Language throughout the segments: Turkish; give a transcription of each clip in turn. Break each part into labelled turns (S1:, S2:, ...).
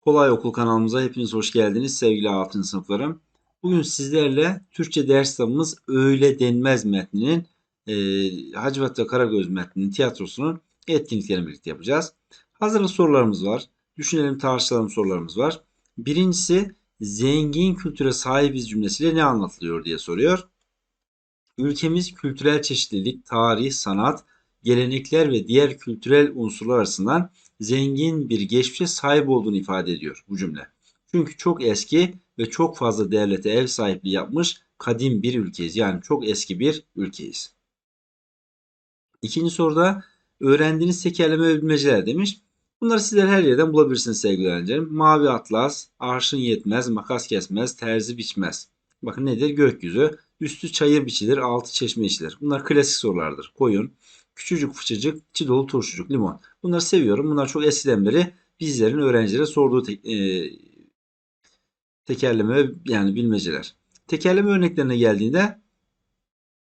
S1: Kolay Okul kanalımıza hepiniz hoş geldiniz sevgili 6. sınıflarım. Bugün sizlerle Türkçe ders kitabımız Öyle Denmez metninin e, Hacivat ve Karagöz metninin tiyatrosunun etkinliklerini birlikte yapacağız. Hazırlık sorularımız var. Düşünelim tartışalım sorularımız var. Birincisi zengin kültüre sahibiz cümlesiyle ne anlatılıyor diye soruyor. Ülkemiz kültürel çeşitlilik, tarih, sanat, gelenekler ve diğer kültürel unsurlar açısından zengin bir geçmişe sahip olduğunu ifade ediyor bu cümle. Çünkü çok eski ve çok fazla devlete ev sahipliği yapmış kadim bir ülkeyiz. Yani çok eski bir ülkeyiz. İkinci soruda öğrendiğiniz tekerleme ve bilmeceler demiş. Bunları sizler her yerden bulabilirsiniz sevgili öğrencilerim. Mavi atlas, arşın yetmez, makas kesmez, terzi biçmez. Bakın nedir? Gökyüzü. Üstü çayır biçilir, altı çeşme içilir. Bunlar klasik sorulardır. Koyun, küçücük fıçıcık, çidolu turşucuk, limon. Bunları seviyorum. Bunlar çok eskiden beri bizlerin öğrencilere sorduğu te- e, tekerleme yani bilmeceler. Tekerleme örneklerine geldiğinde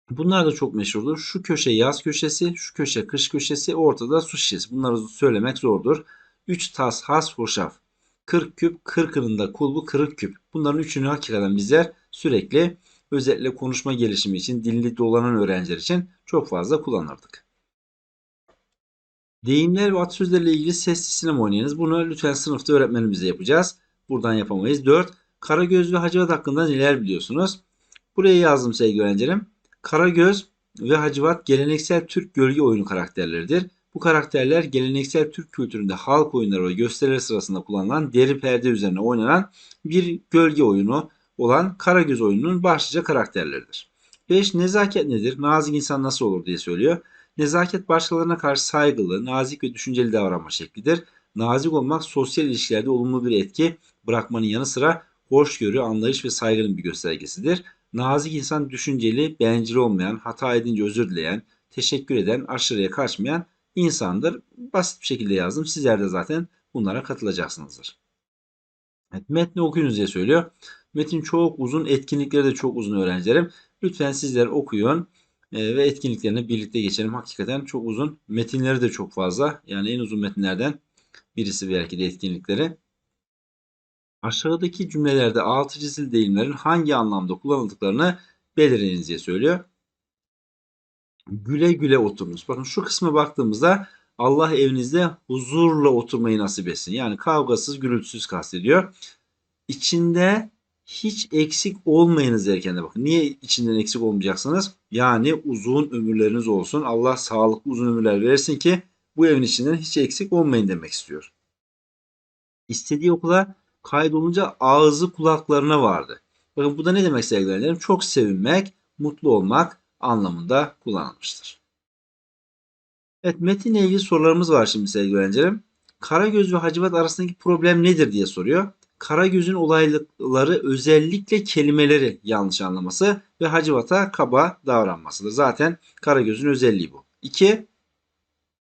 S1: bunlar da çok meşhurdur. Şu köşe yaz köşesi, şu köşe kış köşesi, ortada su şişesi. Bunları söylemek zordur. 3 tas has hoşaf. 40 küp, 40'ının kulbu kırık küp. Bunların üçünü hakikaten bizler sürekli özellikle konuşma gelişimi için, dilli dolanan öğrenciler için çok fazla kullanırdık. Deyimler ve atasözlerle ilgili sesli sinema oynayınız. Bunu lütfen sınıfta öğretmenimizle yapacağız. Buradan yapamayız. 4. Karagöz ve Hacivat hakkında neler biliyorsunuz? Buraya yazdım sevgili öğrencilerim. Karagöz ve Hacivat geleneksel Türk gölge oyunu karakterleridir. Bu karakterler geleneksel Türk kültüründe halk oyunları ve gösteriler sırasında kullanılan deri perde üzerine oynanan bir gölge oyunu olan Karagöz oyununun başlıca karakterleridir. 5. Nezaket nedir? Nazik insan nasıl olur diye söylüyor. Nezaket başkalarına karşı saygılı, nazik ve düşünceli davranma şeklidir. Nazik olmak sosyal ilişkilerde olumlu bir etki bırakmanın yanı sıra hoşgörü, anlayış ve saygının bir göstergesidir. Nazik insan düşünceli, bencil olmayan, hata edince özür dileyen, teşekkür eden, aşırıya kaçmayan insandır. Basit bir şekilde yazdım. Sizler de zaten bunlara katılacaksınızdır. Evet, metni okuyunuz diye söylüyor. Metin çok uzun, etkinlikleri de çok uzun öğrencilerim. Lütfen sizler okuyun e, ve etkinliklerini birlikte geçelim. Hakikaten çok uzun. Metinleri de çok fazla. Yani en uzun metinlerden birisi belki de etkinlikleri. Aşağıdaki cümlelerde altı çizili deyimlerin hangi anlamda kullanıldıklarını belirleyiniz diye söylüyor. Güle güle oturunuz. Bakın şu kısma baktığımızda Allah evinizde huzurla oturmayı nasip etsin. Yani kavgasız, gürültüsüz kastediyor. İçinde hiç eksik olmayınız derken de bakın. Niye içinden eksik olmayacaksınız? Yani uzun ömürleriniz olsun. Allah sağlıklı uzun ömürler versin ki bu evin içinden hiç eksik olmayın demek istiyor. İstediği okula kaydolunca ağzı kulaklarına vardı. Bakın bu da ne demek sevgili? Çok sevinmek, mutlu olmak anlamında kullanılmıştır. Evet metinle ilgili sorularımız var şimdi sevgili öğrencilerim. Karagöz ve Hacivat arasındaki problem nedir diye soruyor. Karagöz'ün olayları özellikle kelimeleri yanlış anlaması ve Hacivat'a kaba davranmasıdır. Zaten Karagöz'ün özelliği bu. 2.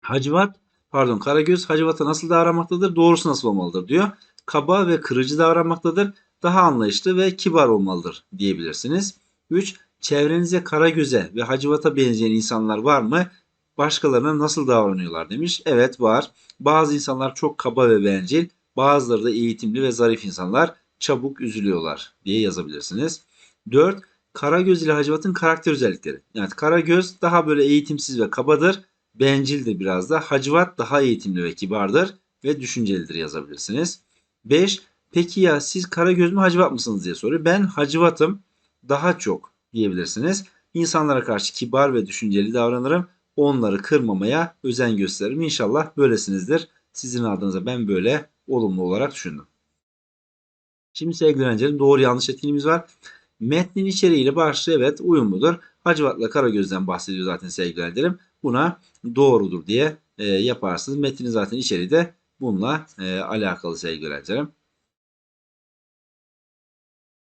S1: Hacivat pardon Karagöz Hacivat'a nasıl davranmaktadır? Doğrusu nasıl olmalıdır diyor. Kaba ve kırıcı davranmaktadır. Daha anlayışlı ve kibar olmalıdır diyebilirsiniz. 3. Çevrenize Karagöz'e ve Hacivat'a benzeyen insanlar var mı? Başkalarına nasıl davranıyorlar demiş. Evet var. Bazı insanlar çok kaba ve bencil. Bazıları da eğitimli ve zarif insanlar çabuk üzülüyorlar diye yazabilirsiniz. 4. Karagöz ile Hacivat'ın karakter özellikleri. Yani Karagöz daha böyle eğitimsiz ve kabadır. Bencildir biraz da. Hacivat daha eğitimli ve kibardır ve düşüncelidir yazabilirsiniz. 5. Peki ya siz Karagöz mü Hacivat mısınız diye soruyor. Ben Hacivat'ım daha çok diyebilirsiniz. İnsanlara karşı kibar ve düşünceli davranırım. Onları kırmamaya özen gösteririm. İnşallah böylesinizdir. Sizin adınıza ben böyle olumlu olarak düşündüm. Şimdi sevgili öğrencilerim doğru yanlış etkinliğimiz var. Metnin içeriğiyle başlığı evet uyumludur. Hacivat'la Karagöz'den bahsediyor zaten sevgili öğrencilerim. Buna doğrudur diye e, yaparsınız. Metnin zaten içeriği de bununla e, alakalı sevgili öğrencilerim.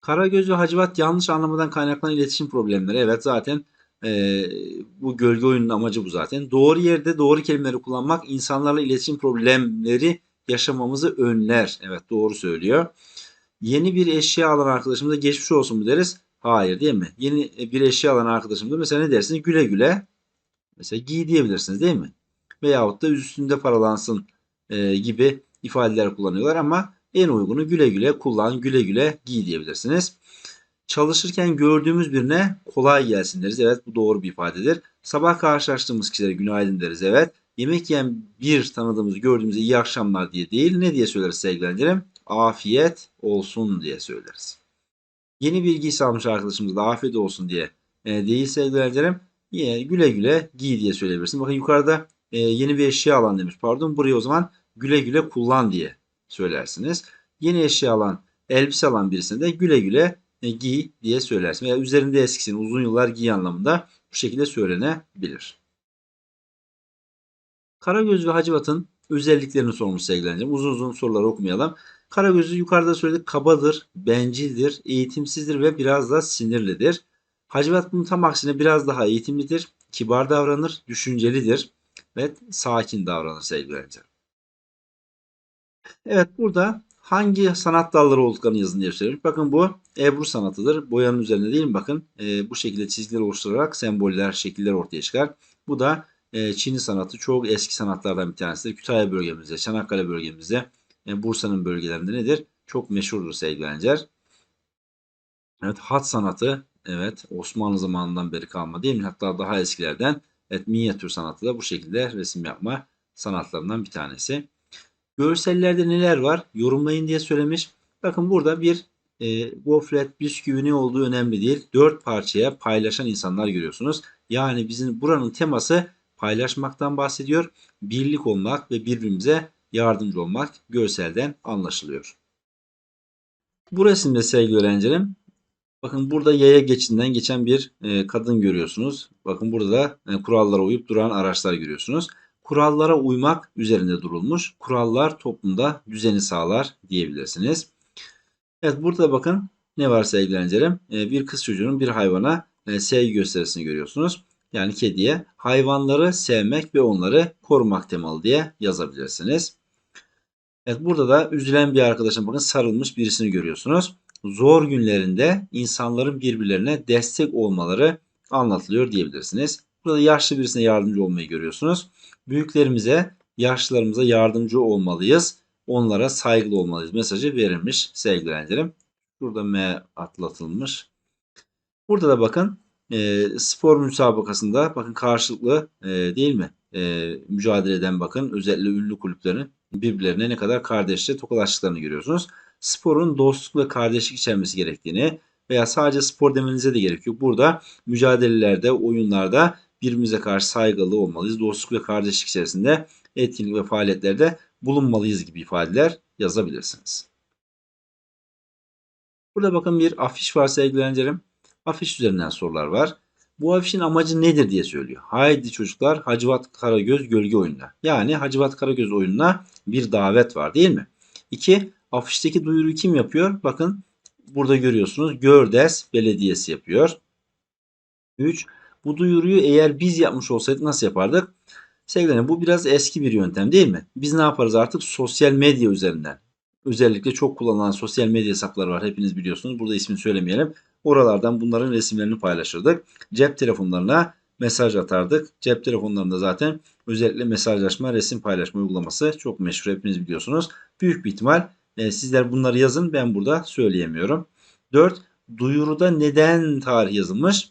S1: Karagöz ve Hacivat yanlış anlamadan kaynaklanan iletişim problemleri. Evet zaten e, bu gölge oyunun amacı bu zaten. Doğru yerde doğru kelimeleri kullanmak insanlarla iletişim problemleri yaşamamızı önler. Evet doğru söylüyor. Yeni bir eşya alan arkadaşımıza geçmiş olsun mu deriz? Hayır değil mi? Yeni bir eşya alan arkadaşımıza mesela ne dersiniz? Güle güle mesela giy diyebilirsiniz değil mi? veyahut da üstünde paralansın e, gibi ifadeler kullanıyorlar ama en uygunu güle güle kullan, güle güle giy diyebilirsiniz. Çalışırken gördüğümüz birine kolay gelsin deriz. Evet bu doğru bir ifadedir. Sabah karşılaştığımız kişilere günaydın deriz. Evet. Yemek yiyen bir tanıdığımız gördüğümüzde iyi akşamlar diye değil ne diye söyleriz sevgilendirim? Afiyet olsun diye söyleriz. Yeni bir giysi almış arkadaşımız da afiyet olsun diye e, değil sevgilendirim. Yine güle güle giy diye söyleyebilirsin. Bakın yukarıda e, yeni bir eşya alan demiş. Pardon burayı o zaman güle güle kullan diye söylersiniz. Yeni eşya alan, elbise alan birisine de güle güle e, giy diye söylersin. Veya üzerinde eskisin, uzun yıllar giy anlamında bu şekilde söylenebilir. Karagöz ve Hacivat'ın özelliklerini sormuş sevgilerim. Uzun uzun soruları okumayalım. Karagöz'ü yukarıda söyledik kabadır, bencildir, eğitimsizdir ve biraz da sinirlidir. Hacivat bunun tam aksine biraz daha eğitimlidir, kibar davranır, düşüncelidir ve sakin davranır sevgili Evet burada hangi sanat dalları olduklarını yazın diye söylemiş. Bakın bu Ebru sanatıdır. Boyanın üzerinde değil mi? Bakın e, bu şekilde çizgiler oluşturarak semboller, şekiller ortaya çıkar. Bu da e, Çin'i sanatı çok eski sanatlardan bir tanesidir. Kütahya bölgemizde, Çanakkale bölgemizde, e, Bursa'nın bölgelerinde nedir? Çok meşhurdur sevgili Evet hat sanatı evet Osmanlı zamanından beri kalma değil mi? Hatta daha eskilerden evet minyatür sanatı da bu şekilde resim yapma sanatlarından bir tanesi. Görsellerde neler var? Yorumlayın diye söylemiş. Bakın burada bir e, gofret, bisküvi ne olduğu önemli değil. Dört parçaya paylaşan insanlar görüyorsunuz. Yani bizim buranın teması paylaşmaktan bahsediyor. Birlik olmak ve birbirimize yardımcı olmak görselden anlaşılıyor. Bu resimde sevgili öğrencilerim bakın burada yaya geçinden geçen bir e, kadın görüyorsunuz. Bakın burada da e, kurallara uyup duran araçlar görüyorsunuz. Kurallara uymak üzerinde durulmuş. Kurallar toplumda düzeni sağlar diyebilirsiniz. Evet burada bakın ne var sevgili öğrencilerim? E, bir kız çocuğunun bir hayvana sevgi gösterisini görüyorsunuz yani kediye hayvanları sevmek ve onları korumak temalı diye yazabilirsiniz. Evet burada da üzülen bir arkadaşın bakın sarılmış birisini görüyorsunuz. Zor günlerinde insanların birbirlerine destek olmaları anlatılıyor diyebilirsiniz. Burada yaşlı birisine yardımcı olmayı görüyorsunuz. Büyüklerimize, yaşlılarımıza yardımcı olmalıyız. Onlara saygılı olmalıyız mesajı verilmiş sevgilendirim. Burada M atlatılmış. Burada da bakın e, spor müsabakasında bakın karşılıklı e, değil mi? E, mücadele eden bakın özellikle ünlü kulüplerin birbirlerine ne kadar kardeşçe tokalaştıklarını görüyorsunuz. Sporun dostluk ve kardeşlik içermesi gerektiğini veya sadece spor demenize de gerek yok. Burada mücadelelerde, oyunlarda birbirimize karşı saygılı olmalıyız. Dostluk ve kardeşlik içerisinde etkinlik ve faaliyetlerde bulunmalıyız gibi ifadeler yazabilirsiniz. Burada bakın bir afiş var sevgili öğrencilerim afiş üzerinden sorular var. Bu afişin amacı nedir diye söylüyor. Haydi çocuklar Hacivat Karagöz gölge oyununa. Yani Hacivat Karagöz oyununa bir davet var değil mi? 2. Afişteki duyuruyu kim yapıyor? Bakın burada görüyorsunuz. Gördes Belediyesi yapıyor. 3. Bu duyuruyu eğer biz yapmış olsaydık nasıl yapardık? Sevgilerim bu biraz eski bir yöntem değil mi? Biz ne yaparız artık? Sosyal medya üzerinden. Özellikle çok kullanılan sosyal medya hesapları var. Hepiniz biliyorsunuz. Burada ismini söylemeyelim. Oralardan bunların resimlerini paylaşırdık. Cep telefonlarına mesaj atardık. Cep telefonlarında zaten özellikle mesajlaşma, resim paylaşma uygulaması çok meşhur hepiniz biliyorsunuz. Büyük bir ihtimal e, sizler bunları yazın ben burada söyleyemiyorum. 4. Duyuruda neden tarih yazılmış?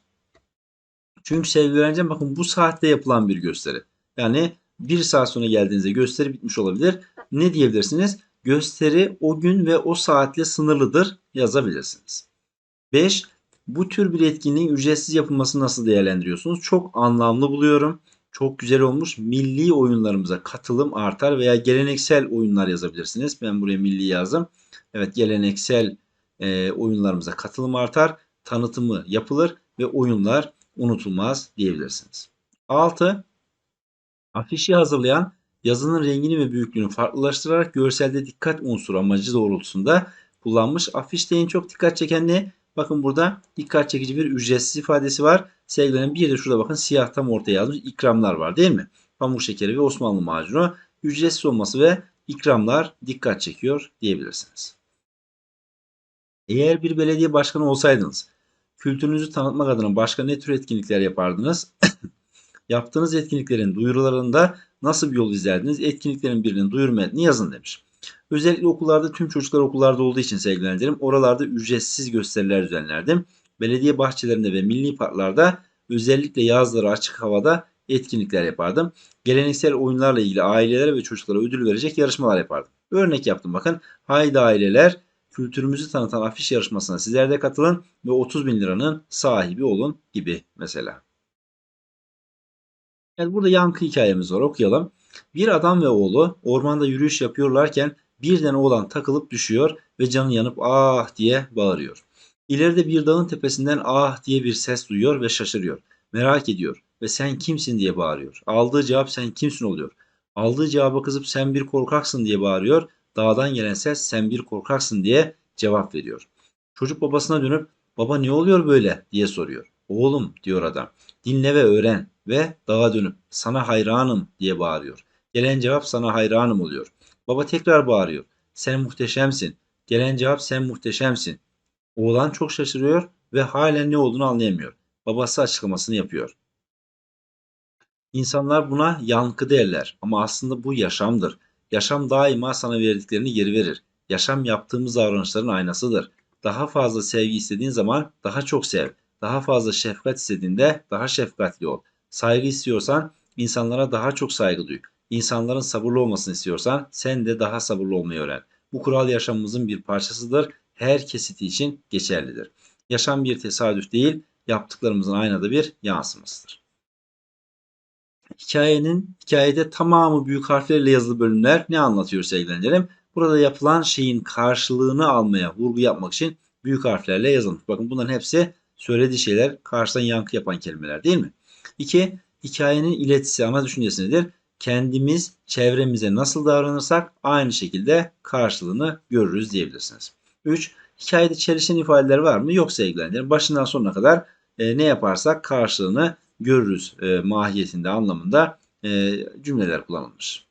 S1: Çünkü sevgili öğrencim bakın bu saatte yapılan bir gösteri. Yani bir saat sonra geldiğinizde gösteri bitmiş olabilir. Ne diyebilirsiniz? Gösteri o gün ve o saatle sınırlıdır yazabilirsiniz. 5. Bu tür bir etkinliğin ücretsiz yapılmasını nasıl değerlendiriyorsunuz? Çok anlamlı buluyorum. Çok güzel olmuş. Milli oyunlarımıza katılım artar veya geleneksel oyunlar yazabilirsiniz. Ben buraya milli yazdım. Evet geleneksel e, oyunlarımıza katılım artar. Tanıtımı yapılır ve oyunlar unutulmaz diyebilirsiniz. 6. Afişi hazırlayan yazının rengini ve büyüklüğünü farklılaştırarak görselde dikkat unsuru amacı doğrultusunda kullanmış. Afişte en çok dikkat çeken ne? Bakın burada dikkat çekici bir ücretsiz ifadesi var. Sevgilerin bir de şurada bakın siyah tam ortaya yazmış ikramlar var değil mi? Pamuk şekeri ve Osmanlı macunu ücretsiz olması ve ikramlar dikkat çekiyor diyebilirsiniz. Eğer bir belediye başkanı olsaydınız kültürünüzü tanıtmak adına başka ne tür etkinlikler yapardınız? Yaptığınız etkinliklerin duyurularında nasıl bir yol izlerdiniz? Etkinliklerin birinin duyuru metni yazın demiş. Özellikle okullarda tüm çocuklar okullarda olduğu için sevgilendirim. Oralarda ücretsiz gösteriler düzenlerdim. Belediye bahçelerinde ve milli parklarda özellikle yazları açık havada etkinlikler yapardım. Geleneksel oyunlarla ilgili ailelere ve çocuklara ödül verecek yarışmalar yapardım. Örnek yaptım bakın. Haydi aileler kültürümüzü tanıtan afiş yarışmasına sizler de katılın ve 30 bin liranın sahibi olun gibi mesela. Evet burada yankı hikayemiz var okuyalım. Bir adam ve oğlu ormanda yürüyüş yapıyorlarken birden oğlan takılıp düşüyor ve canı yanıp ah diye bağırıyor. İleride bir dağın tepesinden ah diye bir ses duyuyor ve şaşırıyor. Merak ediyor ve sen kimsin diye bağırıyor. Aldığı cevap sen kimsin oluyor. Aldığı cevaba kızıp sen bir korkaksın diye bağırıyor. Dağdan gelen ses sen bir korkaksın diye cevap veriyor. Çocuk babasına dönüp baba ne oluyor böyle diye soruyor. Oğlum diyor adam dinle ve öğren ve dağa dönüp sana hayranım diye bağırıyor. Gelen cevap sana hayranım oluyor. Baba tekrar bağırıyor. Sen muhteşemsin. Gelen cevap sen muhteşemsin. Oğlan çok şaşırıyor ve halen ne olduğunu anlayamıyor. Babası açıklamasını yapıyor. İnsanlar buna yankı derler ama aslında bu yaşamdır. Yaşam daima sana verdiklerini geri verir. Yaşam yaptığımız davranışların aynasıdır. Daha fazla sevgi istediğin zaman daha çok sev. Daha fazla şefkat istediğinde daha şefkatli ol. Saygı istiyorsan insanlara daha çok saygı duy. İnsanların sabırlı olmasını istiyorsan sen de daha sabırlı olmayı öğren. Bu kural yaşamımızın bir parçasıdır. Her kesiti için geçerlidir. Yaşam bir tesadüf değil, yaptıklarımızın aynada bir yansımasıdır. Hikayenin hikayede tamamı büyük harflerle yazılı bölümler ne anlatıyor sevgili Burada yapılan şeyin karşılığını almaya vurgu yapmak için büyük harflerle yazılmış. Bakın bunların hepsi söylediği şeyler karşıdan yankı yapan kelimeler değil mi? 2. Hikayenin iletisi ana düşüncesi nedir? Kendimiz çevremize nasıl davranırsak aynı şekilde karşılığını görürüz diyebilirsiniz. 3. Hikayede çelişen ifadeler var mı? Yok sevgilenlerim. Başından sonuna kadar e, ne yaparsak karşılığını görürüz e, mahiyetinde anlamında e, cümleler kullanılmış.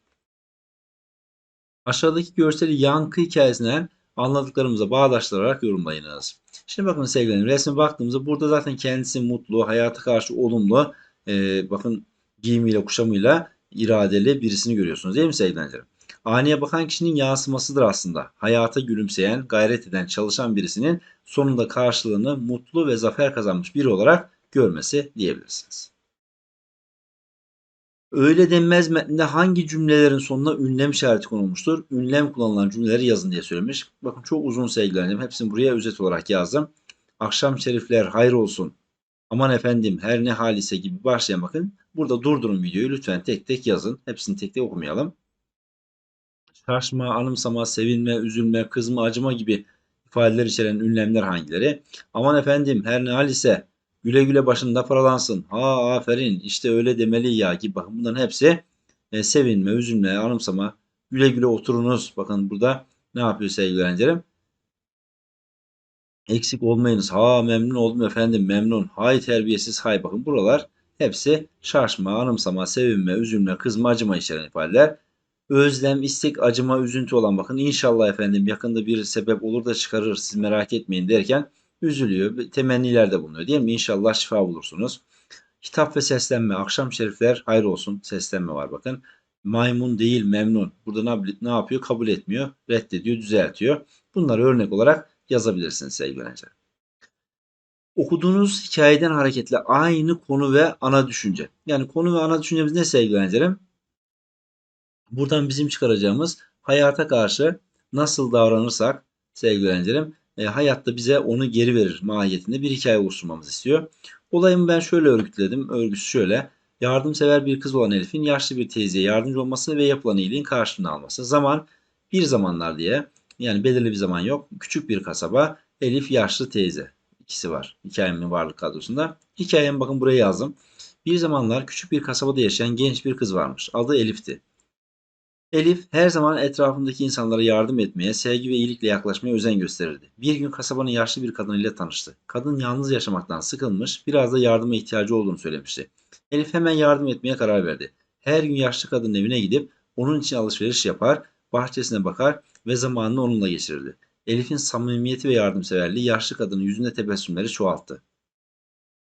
S1: Aşağıdaki görseli yankı hikayesinden anladıklarımıza bağdaştırarak yorumlayınız. Şimdi bakın sevgilerim resme baktığımızda burada zaten kendisi mutlu, hayata karşı olumlu, e, bakın giyimiyle kuşamıyla iradeli birisini görüyorsunuz değil mi sevgilerim? Aynaya bakan kişinin yansımasıdır aslında. Hayata gülümseyen, gayret eden, çalışan birisinin sonunda karşılığını mutlu ve zafer kazanmış biri olarak görmesi diyebilirsiniz. Öyle denmez metninde hangi cümlelerin sonuna ünlem işareti konulmuştur? Ünlem kullanılan cümleleri yazın diye söylemiş. Bakın çok uzun sevgilendim. Hepsini buraya özet olarak yazdım. Akşam şerifler hayır olsun. Aman efendim her ne halise gibi başlayan bakın. Burada durdurun videoyu lütfen tek tek yazın. Hepsini tek tek okumayalım. Şaşma, anımsama, sevinme, üzülme, kızma, acıma gibi ifadeler içeren ünlemler hangileri? Aman efendim her ne halise Güle güle başında paralansın. Ha aferin işte öyle demeli ya ki bakın bunların hepsi e, sevinme, üzülme, anımsama. Güle güle oturunuz. Bakın burada ne yapıyor sevgili öğrencilerim? Eksik olmayınız. Ha memnun oldum efendim memnun. Hay terbiyesiz hay bakın buralar hepsi şaşma, anımsama, sevinme, üzülme, kızma, acıma içeren ifadeler. Özlem, istek, acıma, üzüntü olan bakın inşallah efendim yakında bir sebep olur da çıkarır siz merak etmeyin derken üzülüyor. Temennilerde bulunuyor değil mi? İnşallah şifa bulursunuz. Hitap ve seslenme. Akşam şerifler hayır olsun. Seslenme var bakın. Maymun değil memnun. Burada ne, ne yapıyor? Kabul etmiyor. Reddediyor, düzeltiyor. Bunları örnek olarak yazabilirsiniz sevgili öğrenciler. Okuduğunuz hikayeden hareketle aynı konu ve ana düşünce. Yani konu ve ana düşüncemiz ne sevgili öğrencilerim? Buradan bizim çıkaracağımız hayata karşı nasıl davranırsak sevgili öğrencilerim e, hayatta bize onu geri verir mahiyetinde bir hikaye oluşturmamızı istiyor. Olayımı ben şöyle örgütledim. Örgüsü şöyle. Yardımsever bir kız olan Elif'in yaşlı bir teyzeye yardımcı olması ve yapılan iyiliğin karşılığını alması. Zaman bir zamanlar diye yani belirli bir zaman yok. Küçük bir kasaba Elif yaşlı teyze. ikisi var hikayemin varlık kadrosunda. Hikayemi bakın buraya yazdım. Bir zamanlar küçük bir kasabada yaşayan genç bir kız varmış. Adı Elif'ti. Elif her zaman etrafındaki insanlara yardım etmeye, sevgi ve iyilikle yaklaşmaya özen gösterirdi. Bir gün kasabanın yaşlı bir kadın ile tanıştı. Kadın yalnız yaşamaktan sıkılmış, biraz da yardıma ihtiyacı olduğunu söylemişti. Elif hemen yardım etmeye karar verdi. Her gün yaşlı kadının evine gidip onun için alışveriş yapar, bahçesine bakar ve zamanını onunla geçirirdi. Elif'in samimiyeti ve yardımseverliği yaşlı kadının yüzünde tebessümleri çoğalttı.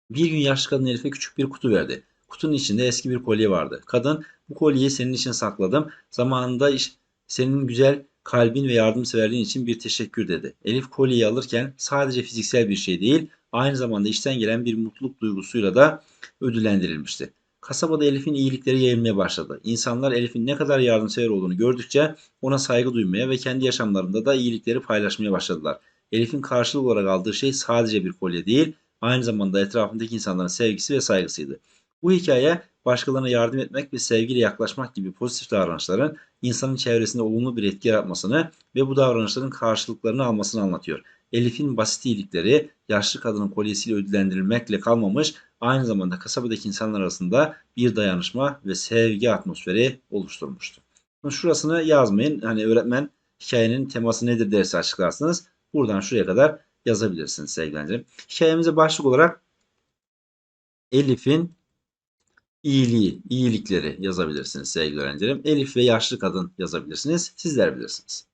S1: Bir gün yaşlı kadın Elif'e küçük bir kutu verdi. Kutunun içinde eski bir kolye vardı. Kadın bu kolyeyi senin için sakladım. Zamanında iş, senin güzel kalbin ve yardımseverliğin için bir teşekkür dedi. Elif kolyeyi alırken sadece fiziksel bir şey değil, aynı zamanda içten gelen bir mutluluk duygusuyla da ödüllendirilmişti. Kasabada Elif'in iyilikleri yayılmaya başladı. İnsanlar Elif'in ne kadar yardımsever olduğunu gördükçe ona saygı duymaya ve kendi yaşamlarında da iyilikleri paylaşmaya başladılar. Elif'in karşılık olarak aldığı şey sadece bir kolye değil, aynı zamanda etrafındaki insanların sevgisi ve saygısıydı. Bu hikaye başkalarına yardım etmek ve sevgiyle yaklaşmak gibi pozitif davranışların insanın çevresinde olumlu bir etki yaratmasını ve bu davranışların karşılıklarını almasını anlatıyor. Elif'in basit iyilikleri yaşlı kadının kolyesiyle ödüllendirilmekle kalmamış, aynı zamanda kasabadaki insanlar arasında bir dayanışma ve sevgi atmosferi oluşturmuştu. Şurasını yazmayın. Hani öğretmen hikayenin teması nedir derse açıklarsınız. Buradan şuraya kadar yazabilirsiniz sevgili. Hikayemize başlık olarak Elif'in iyiliği, iyilikleri yazabilirsiniz sevgili öğrencilerim. Elif ve yaşlı kadın yazabilirsiniz. Sizler bilirsiniz.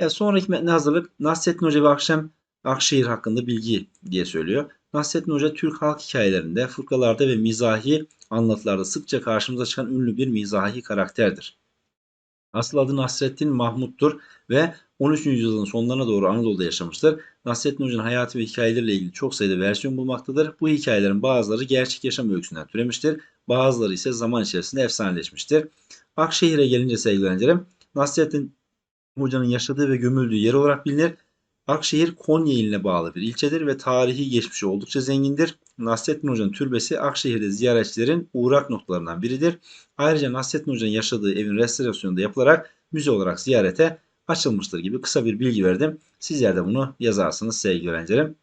S1: Evet, sonraki metne hazırlık Nasrettin Hoca ve Akşam Akşehir hakkında bilgi diye söylüyor. Nasrettin Hoca Türk halk hikayelerinde, fıkralarda ve mizahi anlatılarda sıkça karşımıza çıkan ünlü bir mizahi karakterdir. Asıl adı Nasrettin Mahmut'tur ve 13. yüzyılın sonlarına doğru Anadolu'da yaşamıştır. Nasrettin Hoca'nın hayatı ve hikayeleriyle ilgili çok sayıda versiyon bulmaktadır. Bu hikayelerin bazıları gerçek yaşam öyküsünden türemiştir. Bazıları ise zaman içerisinde efsaneleşmiştir. Akşehir'e gelince sevgili öğrencilerim, Nasrettin Hoca'nın yaşadığı ve gömüldüğü yer olarak bilinir. Akşehir Konya iline bağlı bir ilçedir ve tarihi geçmişi oldukça zengindir. Nasrettin Hoca'nın türbesi Akşehir'de ziyaretçilerin uğrak noktalarından biridir. Ayrıca Nasrettin Hoca'nın yaşadığı evin restorasyonu da yapılarak müze olarak ziyarete açılmıştır gibi kısa bir bilgi verdim. Sizler de bunu yazarsınız sevgili öğrencilerim.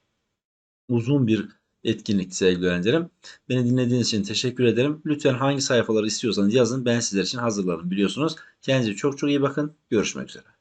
S1: Uzun bir etkinlikti sevgili öğrencilerim. Beni dinlediğiniz için teşekkür ederim. Lütfen hangi sayfaları istiyorsanız yazın. Ben sizler için hazırladım biliyorsunuz. Kendinize çok çok iyi bakın. Görüşmek üzere.